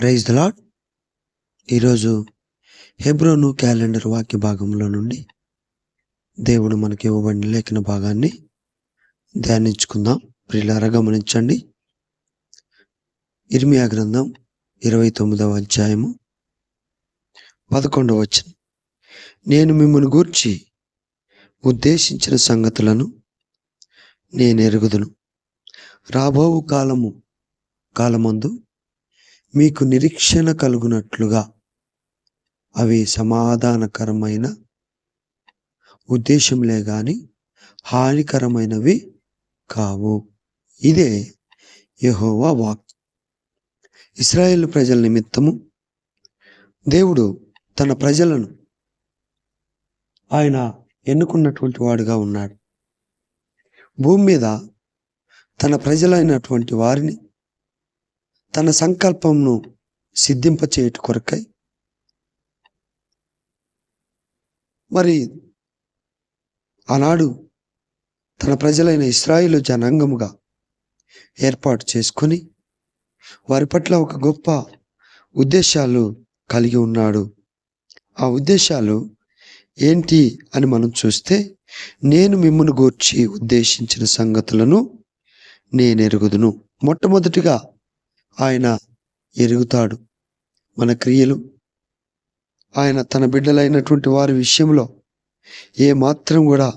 Praise the lord ఈరోజు హెబ్రోను calendar వాక్య భాగంలో నుండి దేవుడు మనకి ఇవ్వబడిన లేఖన భాగాన్ని ధ్యానించుకుందాం. ప్రియులారా గమనించండి. ఇర్మియా గ్రంథం ఇరవై తొమ్మిదవ అధ్యాయము పదకొండవ వచ్చిన నేను మిమ్మల్ని గూర్చి ఉద్దేశించిన సంగతులను నేను ఎరుగుదును రాబోవు కాలము కాలమందు మీకు నిరీక్షణ కలుగునట్లుగా అవి సమాధానకరమైన ఉద్దేశంలే గాని హానికరమైనవి కావు. ఇదే యెహోవా వాక్. ఇస్రాయేల్ ప్రజల నిమిత్తము దేవుడు తన ప్రజలను ఆయన ఎన్నుకున్నటువంటి వాడుగా ఉన్నాడు. భూమి మీద తన ప్రజలైనటువంటి వారిని తన సంకల్పంను సిద్ధింపచేయుట కొరకై మరి ఆనాడు తన ప్రజలైన ఇస్రాయిల్ జనాంగముగా ఏర్పాటు చేసుకొని వారి పట్ల ఒక గొప్ప ఉద్దేశాలు కలిగి ఉన్నాడు. ఆ ఉద్దేశాలు ఏంటి అని మనం చూస్తే నేను మిమ్మల్ని గూర్చి ఉద్దేశించిన సంగతులను నేను ఎరుగుదును మొట్టమొదటిగా ఆయన ఎరుగుతాడు. మన క్రియలు ఆయన తన బిడ్డలైనటువంటి వారి విషయంలో ఏ మాత్రం కూడా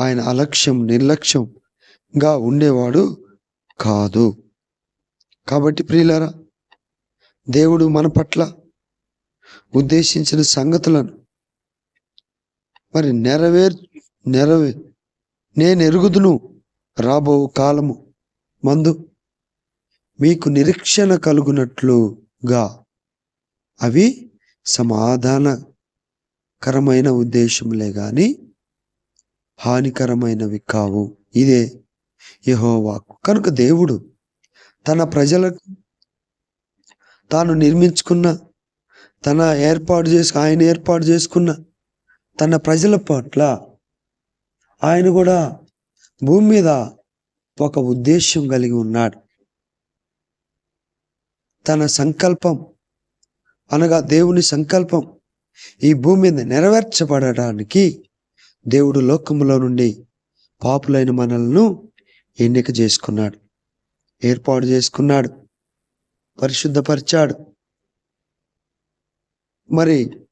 ఆయన అలక్ష్యం నిర్లక్ష్యంగా ఉండేవాడు కాదు. కాబట్టి ప్రియులారా దేవుడు మన పట్ల ఉద్దేశించిన సంగతులను మరి నెరవేర్ నెరవే నేను ఎరుగుదును రాబో కాలము మందు మీకు నిరీక్షణ కలుగునట్లుగా. అవి సమాధానకరమైన ఉద్దేశములే గాని హానికరమైనవి కావు. ఇదే యహోవాకు. కనుక దేవుడు తన ప్రజలకు తాను నిర్మించుకున్న తన ఏర్పాటు చేసు ఆయన ఏర్పాటు చేసుకున్న తన ప్రజల పట్ల ఆయన కూడా భూమి మీద ఒక ఉద్దేశం కలిగి ఉన్నాడు. తన సంకల్పం అనగా దేవుని సంకల్పం ఈ భూమి మీద నెరవేర్చబడడానికి దేవుడు లోకంలో నుండి పాపులైన మనలను ఎన్నిక చేసుకున్నాడు ఏర్పాటు చేసుకున్నాడు పరిశుద్ధపరిచాడు. మరి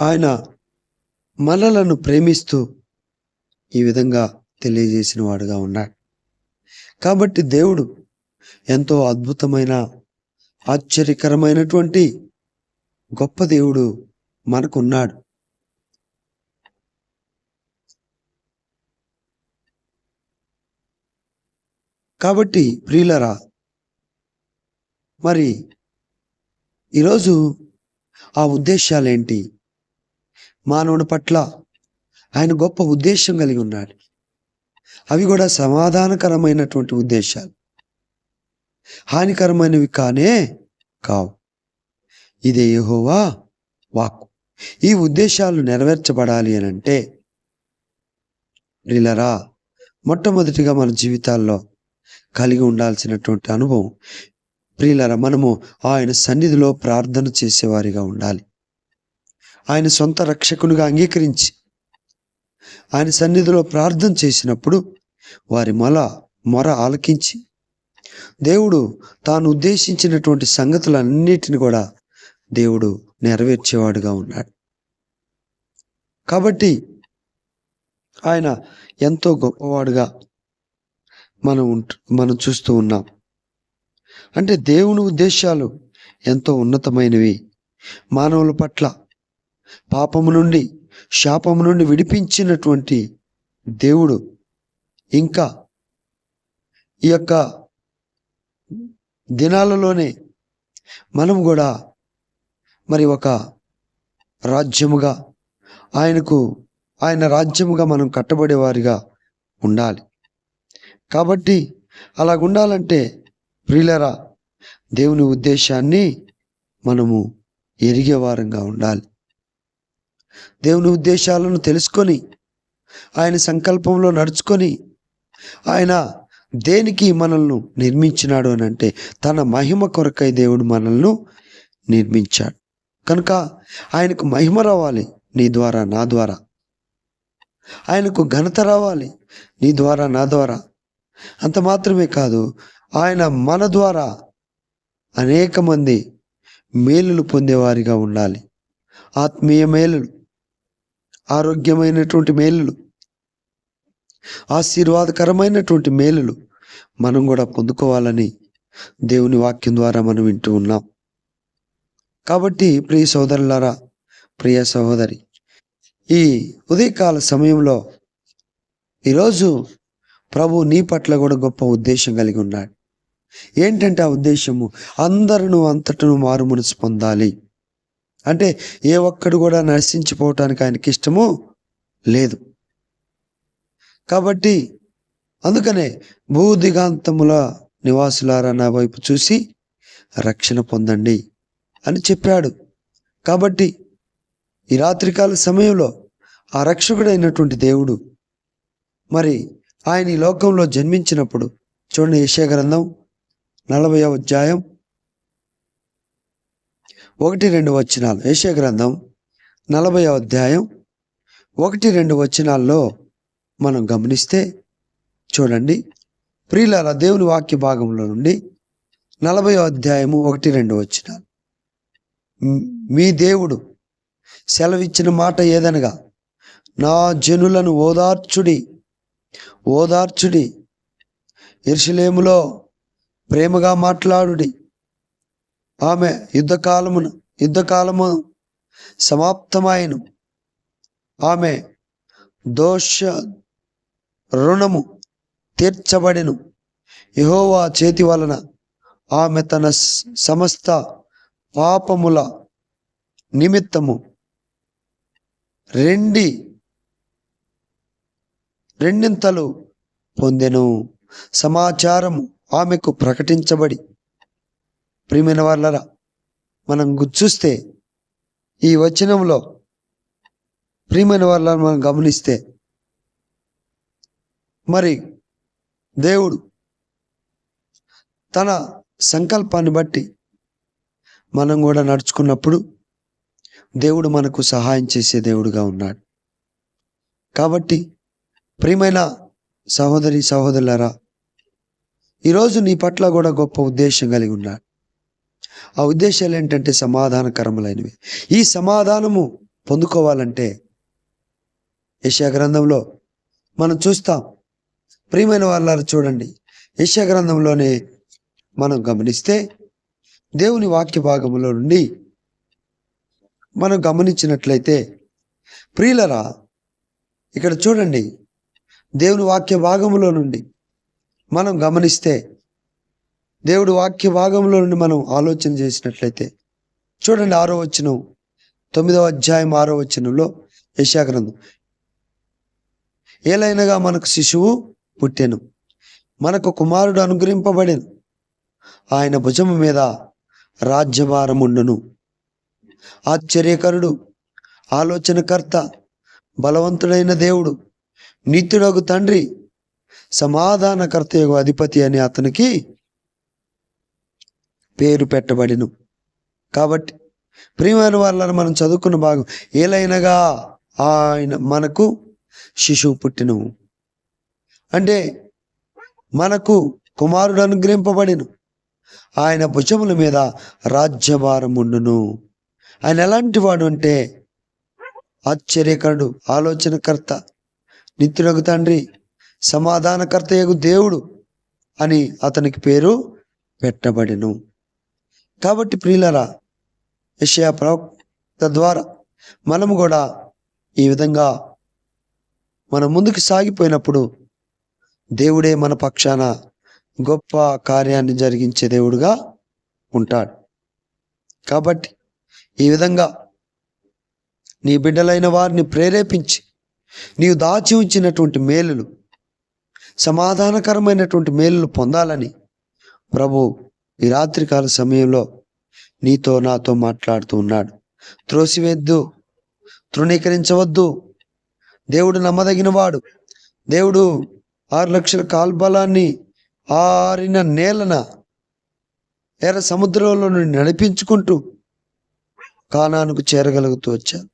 ఆయన మనలను ప్రేమిస్తూ ఈ విధంగా తెలియజేసిన వాడుగా ఉన్నాడు. కాబట్టి దేవుడు ఎంతో అద్భుతమైన ఆశ్చర్యకరమైనటువంటి గొప్ప దేవుడు మనకున్నాడు. కాబట్టి ప్రియులరా మరి ఈరోజు ఆ ఉద్దేశాలేంటి? మానవుని పట్ల ఆయన గొప్ప ఉద్దేశం కలిగి ఉన్నాడు. అవి కూడా సమాధానకరమైనటువంటి ఉద్దేశాలు. హానికరమైనవి కానే కావు. ఇదే యహోవా వాక్కు. ఈ ఉద్దేశాలు నెరవేర్చబడాలి అని అంటే ప్రిలరా మొట్టమొదటిగా మన జీవితాల్లో కలిగి ఉండాల్సినటువంటి అనుభవం ప్రియులరా మనము ఆయన సన్నిధిలో ప్రార్థన చేసేవారిగా ఉండాలి. ఆయన సొంత రక్షకునిగా అంగీకరించి ఆయన సన్నిధిలో ప్రార్థన చేసినప్పుడు వారి మొల మొర ఆలకించి దేవుడు తాను ఉద్దేశించినటువంటి సంగతులన్నిటిని కూడా దేవుడు నెరవేర్చేవాడుగా ఉన్నాడు. కాబట్టి ఆయన ఎంతో గొప్పవాడుగా మనం మనం చూస్తూ ఉన్నాం. అంటే దేవుని ఉద్దేశాలు ఎంతో ఉన్నతమైనవి. మానవుల పట్ల పాపము నుండి శాపము నుండి విడిపించినటువంటి దేవుడు. ఇంకా ఈ యొక్క దినాలలోనే మనం కూడా మరి ఒక రాజ్యముగా ఆయనకు ఆయన రాజ్యముగా మనం కట్టబడేవారిగా ఉండాలి. కాబట్టి అలా ఉండాలంటే ప్రియులరా దేవుని ఉద్దేశాన్ని మనము ఎరిగేవారంగా ఉండాలి. దేవుని ఉద్దేశాలను తెలుసుకొని ఆయన సంకల్పంలో నడుచుకొని ఆయన దేనికి మనల్ని నిర్మించినాడు అని అంటే తన మహిమ కొరకై దేవుడు మనల్ని నిర్మించాడు. కనుక ఆయనకు మహిమ రావాలి నీ ద్వారా నా ద్వారా. ఆయనకు ఘనత రావాలి నీ ద్వారా నా ద్వారా. అంత మాత్రమే కాదు ఆయన మన ద్వారా అనేక మంది మేలులు పొందేవారిగా ఉండాలి. ఆత్మీయ మేలులు ఆరోగ్యమైనటువంటి మేలులు ఆశీర్వాదకరమైనటువంటి మేలులు మనం కూడా పొందుకోవాలని దేవుని వాక్యం ద్వారా మనం వింటూ ఉన్నాం. కాబట్టి ప్రియ సోదరులారా ప్రియ సహోదరి ఈ ఉదయకాల సమయంలో ఈరోజు ప్రభు నీ పట్ల కూడా గొప్ప ఉద్దేశం కలిగి ఉన్నాడు. ఏంటంటే ఆ ఉద్దేశము? అందరూ అంతటను మారు మనసు పొందాలి. అంటే ఏ ఒక్కడు కూడా నశించిపోవటానికి ఆయనకి ఇష్టము లేదు. కాబట్టి అందుకనే భూదిగాంతముల నివాసులారా నా వైపు చూసి రక్షణ పొందండి అని చెప్పాడు. కాబట్టి ఈ రాత్రికాల సమయంలో ఆ రక్షకుడైనటువంటి దేవుడు మరి ఆయన ఈ లోకంలో జన్మించినప్పుడు చూడండి యెషయా గ్రంథం నలభై అధ్యాయం ఒకటి రెండు వచనాలు. యెషయా గ్రంథం నలభై అధ్యాయం ఒకటి రెండు వచనాల్లో మనం గమనిస్తే చూడండి. ప్రియులార దేవుని వాక్య భాగంలో నుండి నలభై అధ్యాయము ఒకటి రెండు వచ్చిన మీ దేవుడు సెలవిచ్చిన మాట ఏదనగా నా జనులను ఓదార్చుడి ఓదార్చుడి ఎరుసలేములో ప్రేమగా మాట్లాడుడి. ఆమె యుద్ధకాలమును యుద్ధకాలము సమాప్తమాయను. ఆమె దోష రుణము తీర్చబడెను. యహోవా చేతి వలన ఆమె తన సమస్త పాపముల నిమిత్తము రెండి రెండింతలు పొందెను. సమాచారము ఆమెకు ప్రకటించబడి. ప్రియమైన వాళ్ళరా మనం గు- చూస్తే ఈ వచనంలో ప్రియమైన వాళ్ళని మనం గమనిస్తే మరి దేవుడు తన సంకల్పాన్ని బట్టి మనం కూడా నడుచుకున్నప్పుడు దేవుడు మనకు సహాయం చేసే దేవుడుగా ఉన్నాడు. కాబట్టి ప్రియమైన సహోదరి సహోదరులరా ఈరోజు నీ పట్ల కూడా గొప్ప ఉద్దేశం కలిగి ఉన్నాడు. ఆ ఉద్దేశాలు ఏంటంటే సమాధానకరములైనవి. ఈ సమాధానము పొందుకోవాలంటే యశా గ్రంథంలో మనం చూస్తాం ప్రియమైన వాళ్ళారు చూడండి. యశా గ్రంథంలోనే మనం గమనిస్తే దేవుని వాక్య భాగంలో నుండి మనం గమనించినట్లయితే ప్రియులరా ఇక్కడ చూడండి. దేవుని వాక్య భాగంలో నుండి మనం గమనిస్తే దేవుడి వాక్య భాగంలో నుండి మనం ఆలోచన చేసినట్లయితే చూడండి ఆరో వచనం తొమ్మిదవ అధ్యాయం ఆరో వచనంలో యశాగ్రంథం ఏలైనగా మనకు శిశువు పుట్టెను. మనకు కుమారుడు అనుగ్రహింపబడెను. ఆయన భుజము మీద రాజ్యభారముండును. ఆశ్చర్యకరుడు ఆలోచనకర్త బలవంతుడైన దేవుడు నిత్యుడగు తండ్రి సమాధానకర్త యొక్క అధిపతి అని అతనికి పేరు పెట్టబడిను. కాబట్టి ప్రియమైన వాళ్ళని మనం చదువుకున్న భాగం ఏలైనగా ఆయన మనకు శిశువు పుట్టినవు అంటే మనకు కుమారుడు అనుగ్రహింపబడిను. ఆయన భుజముల మీద రాజ్యభారం ఉండును. ఆయన ఎలాంటి వాడు అంటే ఆశ్చర్యకరుడు ఆలోచనకర్త నిత్యుడగు తండ్రి సమాధానకర్త యొక్క దేవుడు అని అతనికి పేరు పెట్టబడెను. కాబట్టి ప్రియులరా విషయ ప్రవక్త ద్వారా మనము కూడా ఈ విధంగా మనం ముందుకు సాగిపోయినప్పుడు దేవుడే మన పక్షాన గొప్ప కార్యాన్ని జరిగించే దేవుడుగా ఉంటాడు. కాబట్టి ఈ విధంగా నీ బిడ్డలైన వారిని ప్రేరేపించి నీవు దాచి ఉంచినటువంటి మేలులు సమాధానకరమైనటువంటి మేలులు పొందాలని ప్రభు ఈ రాత్రికాల సమయంలో నీతో నాతో మాట్లాడుతూ ఉన్నాడు. త్రోసివేద్దు తృణీకరించవద్దు. దేవుడు నమ్మదగినవాడు. దేవుడు ఆరు లక్షల కాల్బలాన్ని ఆరిన నేలన ఎర్ర సముద్రంలో నుండి నడిపించుకుంటూ కానానుకు చేరగలుగుతూ వచ్చారు.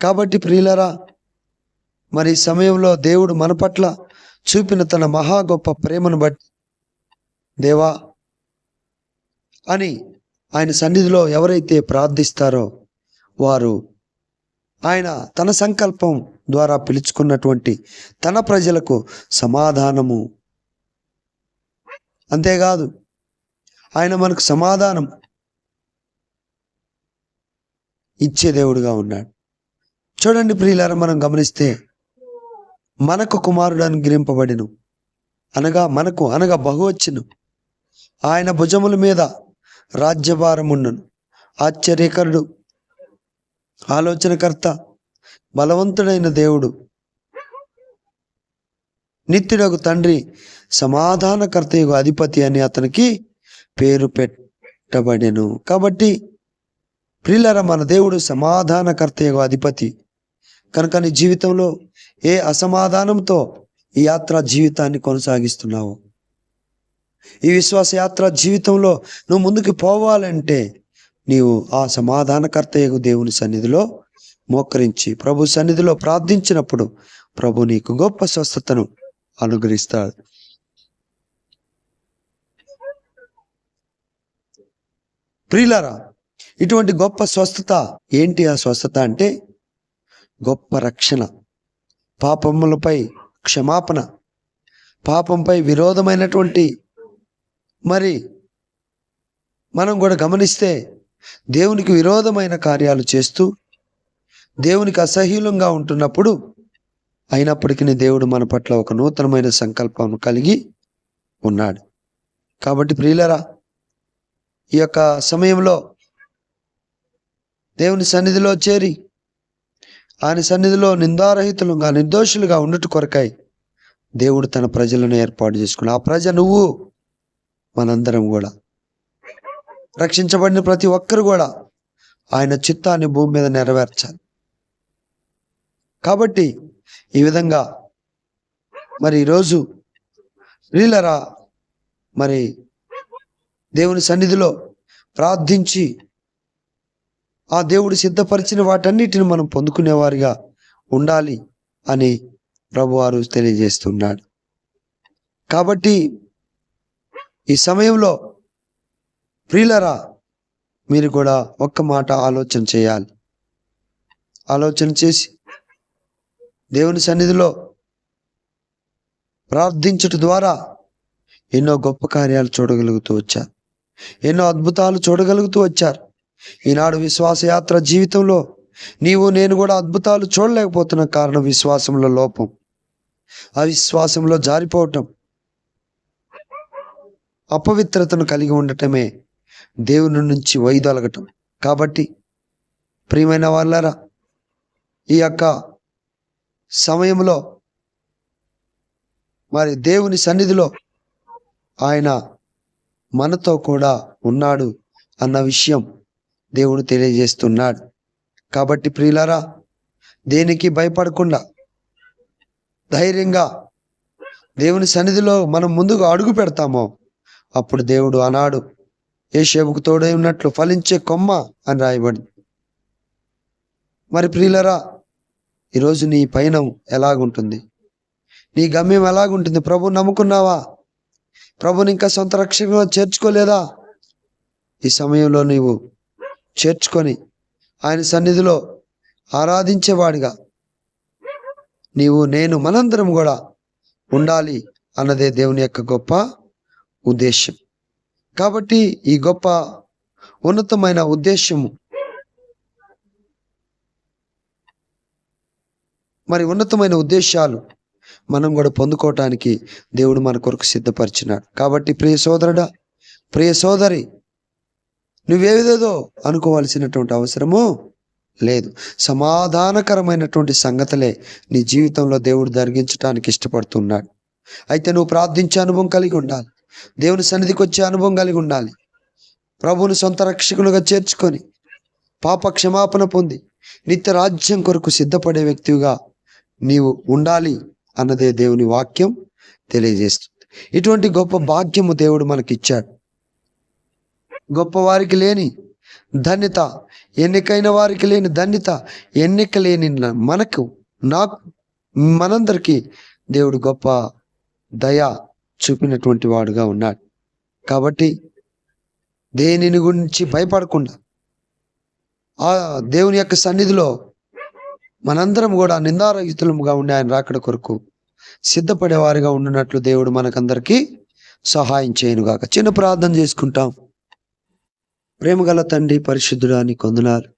కాబట్టి ప్రియులరా మరి సమయంలో దేవుడు మన పట్ల చూపిన తన మహా గొప్ప ప్రేమను బట్టి దేవా అని ఆయన సన్నిధిలో ఎవరైతే ప్రార్థిస్తారో వారు ఆయన తన సంకల్పం ద్వారా పిలుచుకున్నటువంటి తన ప్రజలకు సమాధానము. అంతేకాదు ఆయన మనకు సమాధానం ఇచ్చే దేవుడుగా ఉన్నాడు. చూడండి ప్రియులారా మనం గమనిస్తే మనకు కుమారుడు అనుగ్రహింపబడిను. అనగా మనకు అనగా బహువచ్చును. ఆయన భుజముల మీద రాజ్యభారముండును. ఆశ్చర్యకరుడు ఆలోచనకర్త బలవంతుడైన దేవుడు. నిత్యుడకు తండ్రి సమాధానకర్తయగు అధిపతి అని అతనికి పేరు పెట్టబడెను. కాబట్టి ప్రిల్లర మన దేవుడు సమాధానకర్తయగు అధిపతి. కనుక నీ జీవితంలో ఏ అసమాధానంతో ఈ యాత్ర జీవితాన్ని కొనసాగిస్తున్నావు? ఈ విశ్వాస యాత్ర జీవితంలో నువ్వు ముందుకు పోవాలంటే నీవు ఆ సమాధానకర్తయగు దేవుని సన్నిధిలో మోకరించి ప్రభు సన్నిధిలో ప్రార్థించినప్పుడు ప్రభు నీకు గొప్ప స్వస్థతను అనుగ్రహిస్తాడు. ప్రియులారా ఇటువంటి గొప్ప స్వస్థత ఏంటి? ఆ స్వస్థత అంటే గొప్ప రక్షణ పాపములపై క్షమాపణ పాపంపై విరోధమైనటువంటి మరి మనం కూడా గమనిస్తే దేవునికి విరోధమైన కార్యాలు చేస్తూ దేవునికి అసహ్యులంగా ఉంటున్నప్పుడు అయినప్పటికీ దేవుడు మన పట్ల ఒక నూతనమైన సంకల్పం కలిగి ఉన్నాడు. కాబట్టి ప్రియులరా ఈ యొక్క సమయంలో దేవుని సన్నిధిలో చేరి ఆయన సన్నిధిలో నిందారహితులుగా నిర్దోషులుగా ఉండుట కొరకై దేవుడు తన ప్రజలను ఏర్పాటు చేసుకున్నాడు. ఆ ప్రజ నువ్వు మనందరం కూడా. రక్షించబడిన ప్రతి ఒక్కరు కూడా ఆయన చిత్తాన్ని భూమి మీద నెరవేర్చాలి. కాబట్టి ఈ విధంగా మరి ఈరోజు రీలరా మరి దేవుని సన్నిధిలో ప్రార్థించి ఆ దేవుడు సిద్ధపరిచిన వాటన్నిటిని మనం పొందుకునేవారిగా ఉండాలి అని ప్రభువారు తెలియజేస్తున్నాడు. కాబట్టి ఈ సమయంలో ప్రియులరా మీరు కూడా ఒక్క మాట ఆలోచన చేయాలి. ఆలోచన చేసి దేవుని సన్నిధిలో ప్రార్థించుట ద్వారా ఎన్నో గొప్ప కార్యాలు చూడగలుగుతూ వచ్చారు. ఎన్నో అద్భుతాలు చూడగలుగుతూ వచ్చారు. ఈనాడు విశ్వాసయాత్ర జీవితంలో నీవు నేను కూడా అద్భుతాలు చూడలేకపోతున్న కారణం విశ్వాసంలో లోపం. అవిశ్వాసంలో జారిపోవటం. అపవిత్రతను కలిగి ఉండటమే దేవుని నుంచి వైదొలగటం. కాబట్టి ప్రియమైన వాళ్ళరా ఈ యొక్క సమయంలో మరి దేవుని సన్నిధిలో ఆయన మనతో కూడా ఉన్నాడు అన్న విషయం దేవుడు తెలియజేస్తున్నాడు. కాబట్టి ప్రియులారా దేనికి భయపడకుండా ధైర్యంగా దేవుని సన్నిధిలో మనం ముందుగా అడుగు పెడతామో అప్పుడు దేవుడు అన్నాడు ఏ షేపుకు తోడై ఉన్నట్లు ఫలించే కొమ్మ అని రాయబడి మరి ప్రియులరా ఈరోజు నీ పయనం ఎలాగుంటుంది? నీ గమ్యం ఎలాగుంటుంది? ప్రభు నమ్ముకున్నావా? ప్రభుని ఇంకా సొంత రక్షణ చేర్చుకోలేదా? ఈ సమయంలో నీవు చేర్చుకొని ఆయన సన్నిధిలో ఆరాధించేవాడిగా. నీవు నేను మనందరం కూడా ఉండాలి అన్నదే దేవుని యొక్క గొప్ప ఉద్దేశం కాబట్టి ఈ గొప్ప ఉన్నతమైన ఉద్దేశము మరి ఉన్నతమైన ఉద్దేశాలు మనం కూడా పొందుకోవటానికి దేవుడు మన కొరకు సిద్ధపరిచినాడు. కాబట్టి ప్రియ సోదరుడా ప్రియ సోదరి నువ్వేదేదో అనుకోవాల్సినటువంటి అవసరము లేదు. సమాధానకరమైనటువంటి సంగతులే నీ జీవితంలో దేవుడు జరిగించడానికి ఇష్టపడుతున్నాడు. అయితే నువ్వు ప్రార్థించే అనుభవం కలిగి ఉండాలి. దేవుని సన్నిధికి వచ్చే అనుభవం కలిగి ఉండాలి. ప్రభువుని సొంత రక్షకులుగా చేర్చుకొని పాప క్షమాపణ పొంది నిత్య రాజ్యం కొరకు సిద్ధపడే వ్యక్తిగా నీవు ఉండాలి అన్నదే దేవుని వాక్యం తెలియజేస్తుంది. ఇటువంటి గొప్ప భాగ్యము దేవుడు మనకిచ్చాడు. గొప్ప వారికి లేని ధన్యత ఎన్నికైన వారికి లేని ధన్యత ఎన్నిక లేని మనకు నాకు మనందరికీ దేవుడు గొప్ప దయ చూపినటువంటి వాడుగా ఉన్నాడు. కాబట్టి దేనిని గురించి భయపడకుండా ఆ దేవుని యొక్క సన్నిధిలో మనందరం కూడా నిందారహితులముగా ఉండే ఆయన రాకడ కొరకు సిద్ధపడేవారిగా ఉండినట్లు దేవుడు మనకందరికీ సహాయం చేయనుగాక. చిన్న ప్రార్థన చేసుకుంటాం. ప్రేమగల తండ్రి పరిశుద్ధుడా నీ కొందనాలు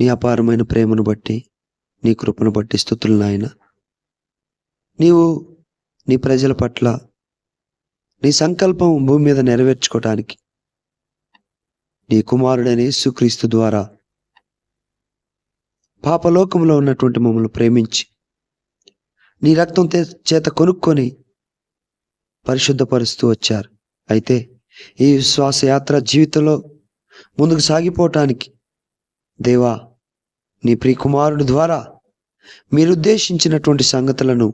నీ అపారమైన ప్రేమను బట్టి నీ కృపను బట్టి స్థుతులు నాయన. నీవు నీ ప్రజల పట్ల నీ సంకల్పం భూమి మీద నెరవేర్చుకోవటానికి నీ కుమారుడని సుక్రీస్తు ద్వారా పాపలోకంలో ఉన్నటువంటి మమ్మల్ని ప్రేమించి నీ రక్తం చేత కొనుక్కొని పరిశుద్ధపరుస్తూ వచ్చారు. అయితే ఈ విశ్వాసయాత్ర జీవితంలో ముందుకు సాగిపోవటానికి దేవా నీ ప్రియకుమారుడు ద్వారా మీరు ఉద్దేశించినటువంటి సంగతులను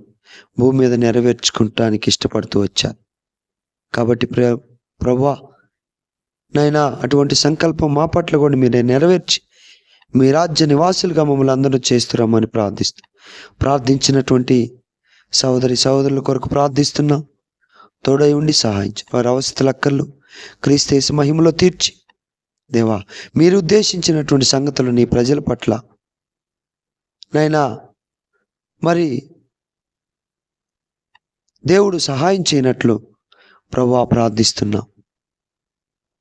భూమి మీద నెరవేర్చుకుంటానికి ఇష్టపడుతూ వచ్చారు. కాబట్టి ప్ర ప్రభా నైనా అటువంటి సంకల్పం మా పట్ల కూడా మీరే నెరవేర్చి మీ రాజ్య నివాసులుగా మమ్మల్ని అందరూ చేస్తురమ్మని ప్రార్థిస్తూ ప్రార్థించినటువంటి సహోదరి సహోదరుల కొరకు ప్రార్థిస్తున్నాం. తోడై ఉండి సహాయించు. వారి అవస్థల అక్కర్లు. క్రీస్తేసు మహిమలో తీర్చి. దేవా మీరు ఉద్దేశించినటువంటి సంగతులు నీ ప్రజల పట్ల. నైనా మరి దేవుడు సహాయం చేయనట్లు ప్రభా ప్రార్థిస్తున్నాం.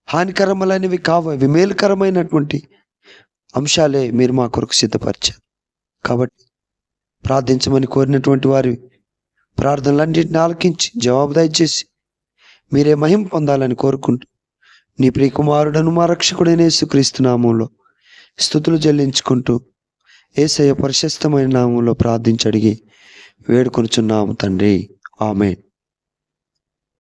హానికరములైనవి కావు అవి మేలుకరమైనటువంటి అంశాలే మీరు మా కొరకు సిద్ధపరిచారు. కాబట్టి ప్రార్థించమని కోరినటువంటి వారి ప్రార్థనలన్నింటిని ఆలకించి జవాబు దయచేసి మీరే మహిం పొందాలని కోరుకుంటూ నీ ప్రియకుమారుడను మా రక్షకుడైన యేసుక్రీస్తు నామంలో స్థుతులు చెల్లించుకుంటూ ఏసయ్య పరిశస్తమైన నామంలో ప్రార్థించి అడిగి వేడుకొనుచున్నాము తండ్రి. ఆమె